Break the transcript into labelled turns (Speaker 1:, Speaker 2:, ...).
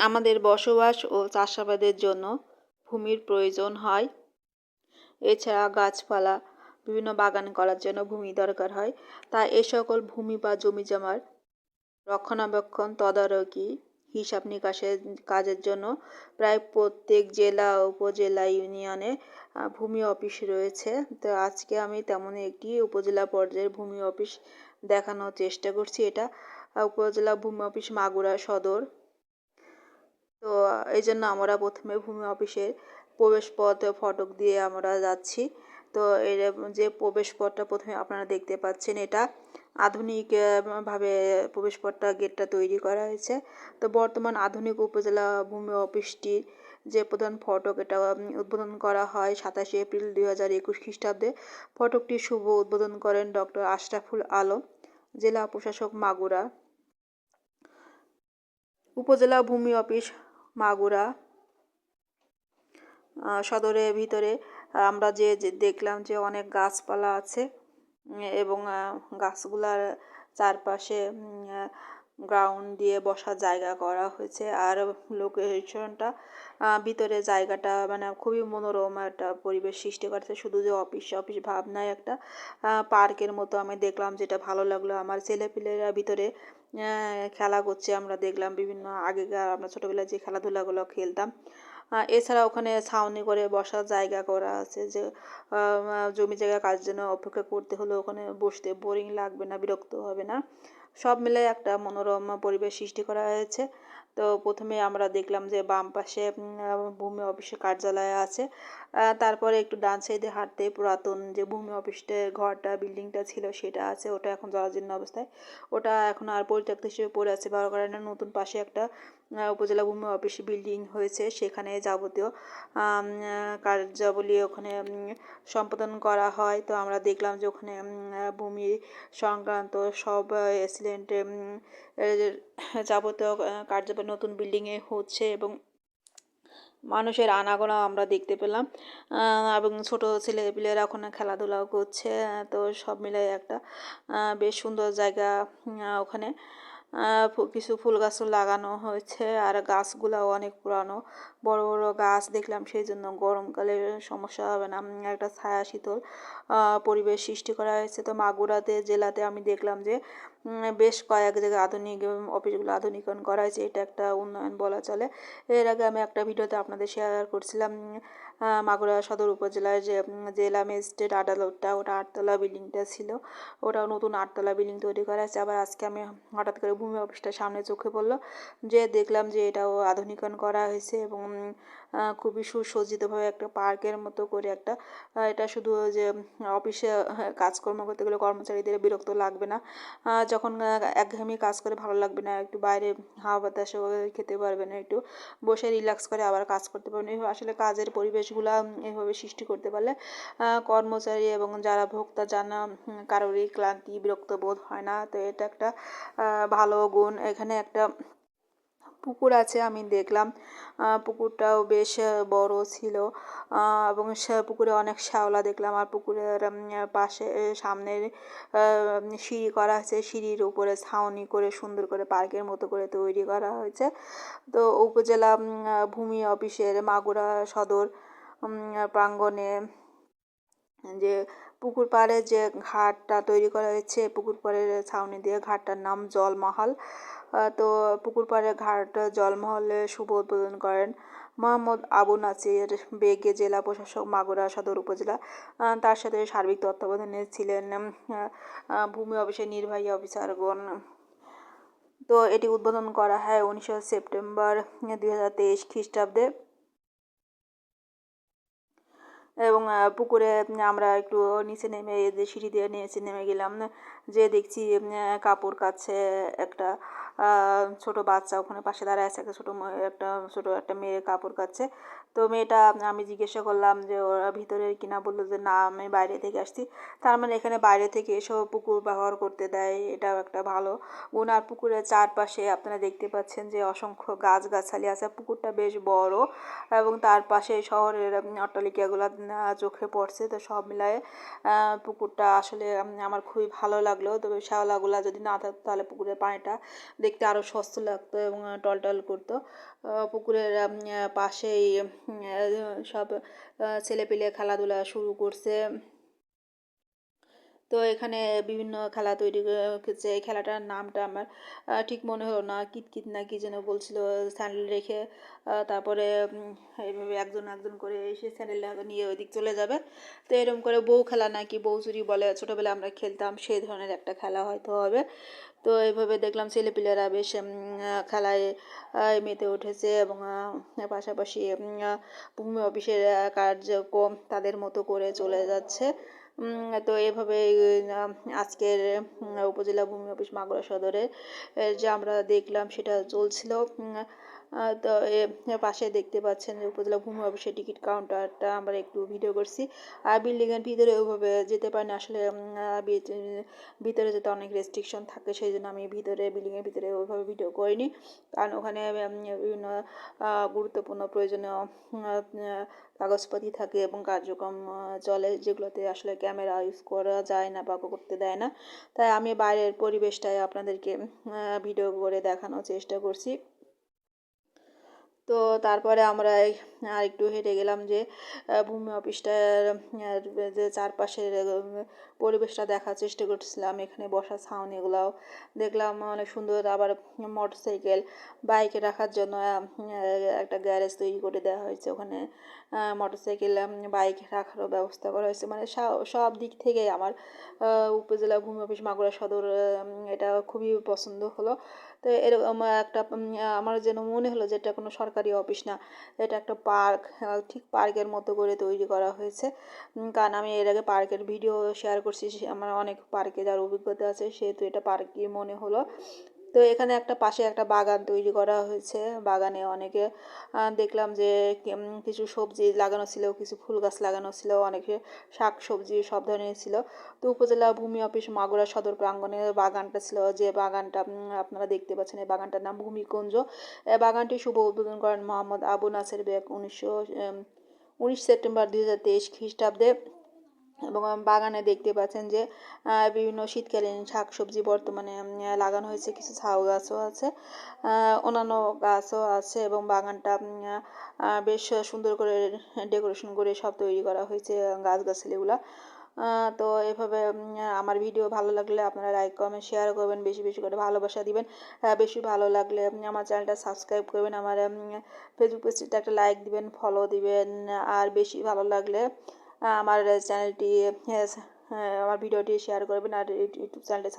Speaker 1: আমাদের বসবাস ও চাষাবাদের জন্য ভূমির প্রয়োজন হয়। এছাড়া গাছপালা, বিভিন্ন বাগান করার জন্য ভূমি দরকার হয়। তাই এ সকল ভূমি বা জমি জমার রক্ষণাবেক্ষণ, তদারকি, হিসাব নিকাশের কাজের জন্য প্রায় প্রত্যেক জেলা উপজেলা ইউনিয়নে ভূমি অফিস রয়েছে। তো আজকে আমি তেমনই একটি উপজেলা পর্যায়ের ভূমি অফিস দেখানোর চেষ্টা করছি। এটা উপজেলা ভূমি অফিস মাগুরা সদর। তো এই জন্য আমরা প্রথমে ভূমি অফিসের প্রবেশ পথ ফটক দিয়ে আমরা যাচ্ছি। তো এর যে প্রবেশ পথটা প্রথমে আপনারা দেখতে পাচ্ছেন, এটা আধুনিক ভাবে প্রবেশপথটা গেটটা তৈরি করা হয়েছে। তো বর্তমান আধুনিক উপজেলা ভূমি অফিসটির যে প্রধান ফটক, এটা উদ্বোধন করা হয় সাতাশে এপ্রিল দুই হাজার একুশ খ্রিস্টাব্দে। ফটকটি শুভ উদ্বোধন করেন ডক্টর আশরাফুল আলম, জেলা প্রশাসক মাগুরা। উপজেলা ভূমি অফিস মাগুরা সদরের ভিতরে আমরা যে দেখলাম যে অনেক গাছপালা আছে এবং গাছগুলার চারপাশে গ্রাউন্ড দিয়ে বসার জায়গা করা হয়েছে। আর লোকেশনটা ভিতরে জায়গাটা মানে খুবই মনোরম একটা পরিবেশ সৃষ্টি করছে। শুধু যে অফিস অফিস ভাবনায় একটা পার্কের মতো আমি দেখলাম, যেটা ভালো লাগল আমার ছেলেপিলেরা ভিতরে খেলা করছে আমরা, দেখলাম বিভিন্ন আগেকার আমরা ছোটোবেলায় যে খেলাধুলাগুলো খেলতাম। এছাড়া ওখানে ছাউনি করে বসার জায়গা করা আছে যে জমি জায়গা কাজ জন্য অপেক্ষা করতে হলে ওখানে বসতে বোরিং লাগবে না, বিরক্ত হবে না। সব মিলে একটা মনোরম পরিবেশ সৃষ্টি করা হয়েছে। তো প্রথমে আমরা দেখলাম যে বাম পাশে ভূমি অফিসের কার্যালয় আছে। তারপরে একটু ডান সাইডে হাঁটতে পুরাতন যে ভূমি অফিসটা, ঘরটা, বিল্ডিংটা ছিল সেটা আছে। ওটা এখন জরাজীর্ণ অবস্থায়। ওটা এখন আর পরিত্যক্ত হিসেবে পড়ে আছে। বড় কারণে নতুন পাশে একটা উপজেলা ভূমি অফিস বিল্ডিং হয়েছে। সেখানে যাবতীয় কার্যাবলী ওখানে সম্পাদন করা হয়। তো আমরা দেখলাম যে ওখানে ভূমি সংক্রান্ত সব এসিডেন্টে যাবতীয় কার্যাবলী নতুন বিল্ডিংয়ে হচ্ছে এবং মানুষের আনাগোনা আমরা দেখতে পেলাম। এবং ছোটো ছেলেপিলেরা ওখানে খেলাধুলাও করছে, তো সব মিলে একটা বেশ সুন্দর জায়গা ওখানে। কিছু ফুল গাছও লাগানো হয়েছে আর গাছগুলাও অনেক পুরানো। বড় বড় গাছ দেখলাম, সেই জন্য গরমকালে সমস্যা হবে না একটা ছায়া শীতল পরিবেশ সৃষ্টি করা হয়েছে। তো মাগুরাতে, জেলাতে আমি দেখলাম যে বেশ কয়েক জায়গায় আধুনিক অফিসগুলো আধুনিকরণ করা হয়েছে এটা একটা উন্নয়ন বলা চলে। এর আগে আমি একটা ভিডিওতে আপনাদের শেয়ার করছিলাম মাগুরা সদর উপজেলার যে জেলা ম্যাজিস্ট্রেট আদালতটা ওটা আটতলা বিল্ডিংটা ছিল। ওটাও নতুন আটতলা বিল্ডিং তৈরি করা হয়েছে। আবার আজকে আমি হঠাৎ করে ভূমি অফিসটা সামনে চোখে পড়ল যে দেখলাম যে এটাও আধুনিকরণ করা হয়েছে এবং খুবই সুসজ্জিতভাবে একটা পার্কের মতো করে একটা এটা শুধু যে অফিসে হ্যাঁ, কাজকর্ম করতে গেলে কর্মচারীদের বিরক্ত লাগবে না। যখন একঘেয়েমি কাজ করে ভালো লাগবে না, একটু বাইরে হাওয়া বাতাসে খেতে পারবে না, একটু বসে রিল্যাক্স করে আবার কাজ করতে পারবেন এইভাবে আসলে কাজের পরিবেশগুলো এভাবে সৃষ্টি করতে পারলে কর্মচারী এবং যারা ভোক্তা জানা কারোরই ক্লান্তি বিরক্ত বোধ হয় না, তো এটা একটা ভালো গুণ। এখানে একটা পুকুর আছে, আমি দেখলাম। পুকুরটাও বেশ বড় ছিল। এবং পুকুরে অনেক শ্যাওলা দেখলাম। আর পুকুরের পাশে সামনে সিঁড়ি করা আছে। সিঁড়ির উপরে ছাউনি করে সুন্দর করে পার্কের মতো করে তৈরি করা হয়েছে। তো উপজেলা ভূমি অফিসের মাগুরা সদর প্রাঙ্গণে যে পুকুর পাড়ে যে ঘাটটা তৈরি করা হয়েছে, পুকুর পাড়ের ছাউনি দিয়ে ঘাটটার নাম জলমহল। তো পুকুর পাড়ে ঘাট জলমহলে শুভ উদ্বোধন করেন মোহাম্মদ আবু নাসির বেগে জেলা প্রশাসক মাগুরা সদর উপজেলা। তার সাথে সার্বিক তত্ত্বাবধানে ছিলেন ভূমি অফিসের নির্বাহী অফিসারগণ। তো এটি উদ্বোধন করা হয় উনিশে সেপ্টেম্বর দুই হাজার তেইশ খ্রিস্টাব্দে। এবং পুকুরে আমরা একটু নিচে নেমে সিঁড়ি দিয়ে নিচে নেমে গেলাম, যে দেখছি কাপড় কাচ্ছে একটা ছোট বাচ্চা ওখানে পাশে দাঁড়ায় আছে, একটা ছোটো একটা ছোটো একটা মেয়ে কাপড় কাচ্ছে তো মেয়েটা, আমি জিজ্ঞাসা করলাম যে ওরা ভিতরে কিনা বলল যে, না, আমি বাইরে থেকে আসছি। তার মানে এখানে বাইরে থেকে এসব পুকুর ব্যবহার করতে দেয়, এটাও একটা ভালো আর পুকুরের চারপাশে আপনারা দেখতে পাচ্ছেন যে অসংখ্য গাছগাছালি আছে। পুকুরটা বেশ বড় এবং তার পাশে শহরের অট্টালিকাগুলো চোখে পড়ছে। তো সব মিলায়ে পুকুরটা আসলে আমার খুবই ভালো লাগল। তবে শ্যাওলাগুলা যদি না থাকতো তাহলে পুকুরের পানিটা দেখতে আরও সস্ত লাগতো এবং টলটল করতো। পুকুরের পাশেই সব ছেলেপেলে খেলাধুলা শুরু করছে। তো এখানে বিভিন্ন খেলা তৈরি করেছে এই খেলাটার নামটা আমার ঠিক মনে হলো না। কিতকিত না কি যেন বলছিল, স্যান্ডেল রেখে তারপরে এইভাবে একজন একজন করে এসে স্যান্ডেল নিয়ে ওইদিক চলে যাবে। তো এরকম করে বউ খেলা নাকি বউ চুরি বলে, ছোটোবেলায় আমরা খেলতাম সেই ধরনের একটা খেলা হয়তো হবে। তো এইভাবে দেখলাম ছেলেপিলেরা বেশ খেলায় মেতে উঠেছে এবং পাশাপাশি ভূমি অফিসের কার্যক্রম তাদের মতো করে চলে যাচ্ছে। তো এভাবে আজকের উপজেলা ভূমি অফিস মাগুরা সদরে যে আমরা দেখলাম সেটা চলছিল তো পাশে দেখতে পাচ্ছেন যে উপজেলা ভূমি অফিসের টিকিট কাউন্টারটা আমরা একটু ভিডিও করছি। আর বিল্ডিংয়ের ভিতরে ওইভাবে যেতে পারি না, আসলে ভিতরে যেতে অনেক রেস্ট্রিকশন থাকে সেই জন্য আমি ভিতরে বিল্ডিংয়ের ভিতরে ওইভাবে ভিডিও করিনি। কারণ ওখানে বিভিন্ন গুরুত্বপূর্ণ প্রয়োজনীয় কাগজপাতি থাকে এবং কার্যক্রম চলে, যেগুলোতে আসলে ক্যামেরা ইউজ করা যায় না বা করতে দেয় না। তাই আমি বাইরের পরিবেশটাই আপনাদেরকে ভিডিও করে দেখানোর চেষ্টা করছি। তো তারপরে আমরা আর একটু হেঁটে গেলাম যে ভূমি অফিসটার যে চারপাশের পরিবেশটা দেখার চেষ্টা করছিলাম এখানে বসা ছাউনি এগুলাও দেখলাম, অনেক সুন্দর। আবার মোটর সাইকেল বাইকে রাখার জন্য একটা গ্যারেজ তৈরি করে দেওয়া হয়েছে ওখানে। মোটর সাইকেল বাইক রাখারও ব্যবস্থা করা হয়েছে। মানে সব দিক থেকে আমার উপজেলা ভূমি অফিস, মাগুরা সদর এটা খুবই পছন্দ হলো। তো এরকম একটা আমার যেন মনে হলো যে এটা কোনো সরকারি অফিস না, এটা একটা পার্ক ঠিক পার্কের মতো করে তৈরি করা হয়েছে। কারণ আমি এর আগে পার্কের ভিডিও শেয়ার করছি আমার অনেক পার্কে যার অভিজ্ঞতা আছে, সেহেতু এটা পার্কই মনে হলো। তো এখানে একটা পাশে একটা বাগান তৈরি করা হয়েছে। বাগানে অনেকে দেখলাম যে কিছু সবজি লাগানো ছিল, কিছু ফুল গাছ লাগানো ছিল, অনেকে শাক সবজি সব ধরনের ছিল। তো উপজেলা ভূমি অফিস মাগুরা সদর প্রাঙ্গণে বাগানটা ছিল। যে বাগানটা আপনারা দেখতে পাচ্ছেন, এই বাগানটার নাম ভূমিকুঞ্জ। এই বাগানটি শুভ উদ্বোধন করেন মোহাম্মদ আবু নাসের বেগ উনিশশো উনিশ সেপ্টেম্বর দুই হাজার তেইশ খ্রিস্টাব্দে। এবং বাগানে দেখতে পাচ্ছেন যে বিভিন্ন শীতকালীন শাকসবজি বর্তমানে লাগানো হয়েছে, কিছু ঝাউ গাছও আছে অন্যান্য গাছও আছে এবং বাগানটা বেশ সুন্দর করে ডেকোরেশন করে সব তৈরি করা হয়েছে গাছগাছালিগুলো। তো এভাবে আমার ভিডিও ভালো লাগলে আপনারা লাইক, কমেন্ট, শেয়ার করবেন, বেশি বেশি করে ভালোবাসা দিবেন। বেশি ভালো লাগলে আমার চ্যানেলটা সাবস্ক্রাইব করবেন, আমার ফেসবুক পেজটা একটা লাইক দিবেন ফলো দিবেন, আর বেশি ভালো লাগলে আমার চ্যানেলটি আমার ভিডিওটি শেয়ার করবেন আর ইউটিউব চ্যানেলটি